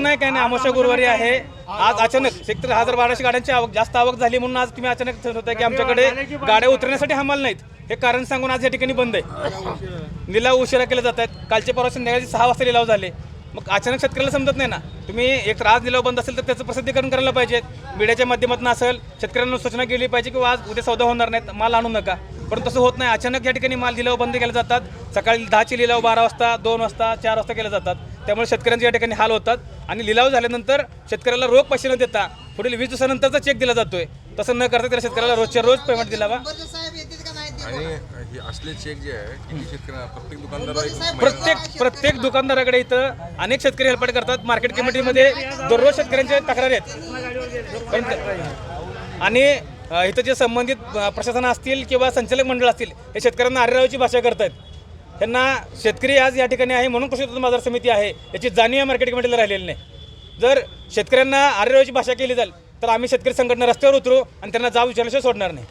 नाही काय नाही अमावस्या गुरुवारी आहे. आज अचानक सेक्टर हजार बाराशे गाड्यांची आवक जास्त आवक झाली म्हणून आज तुम्ही अचानक होता की आमच्याकडे गाड्या उतरण्यासाठी हमाल नाहीत. हे कारण सांगून आज या ठिकाणी बंद आहे. लिलाव उशिरा केले जात आहेत. कालचे परवा संध्याकाळी सहा वाजता लिलाव झाले. मग अचानक शेतकऱ्याला समजत नाही ना. तुम्ही एक तर आज लिलाव बंद असेल तर त्याचं प्रसिद्धीकरण करायला पाहिजे. मीडियाच्या माध्यमातून असेल शेतकऱ्यांना सूचना केली पाहिजे की आज उद्या सौदा होणार नाहीत माल आणू नका. पण तसं होत नाही. अचानक या ठिकाणी माल लिलाव बंद केले जातात. सकाळी दहाचे लिलाव बारा वाजता दोन वाजता चार वाजता केले जातात. त्यामुळे शेतकऱ्यांचे या ठिकाणी हाल होतात. आणि लिलाव झाल्यानंतर शेतकऱ्याला रोख पैसे न देता पुढील वीस दिवसानंतरचा चेक दिला जातोय. तसं न करता त्याला शेतकऱ्याला रोजच्या रोज पेमेंट दिलावा. आणि हे असले चेक जे आहे किती शेतकऱ्यांना प्रत्येक दुकानदार प्रत्येक प्रत्येक दुकानदाराकडे इथं अनेक शेतकरी हेल्पट करतात. मार्केट कमिटीमध्ये दररोज शेतकऱ्यांच्या तक्रारी आहेत. आणि इथं जे संबंधित प्रशासन असतील किंवा संचालक मंडळ असतील हे शेतकऱ्यांना आरेरावाची भाषा करतायत. त्यांना शेतकरी आज या ठिकाणी आहे म्हणून कृषी उत्पन्न बाजार समिती आहे. याची जाणीव या मार्केट कमिटीला राहिलेली नाही. जर शेतकऱ्यांना आरेरावाची भाषा केली जाईल तर आम्ही शेतकरी संघटना रस्त्यावर उतरू आणि त्यांना जाब विचारल्याशिवाय सोडणार नाही.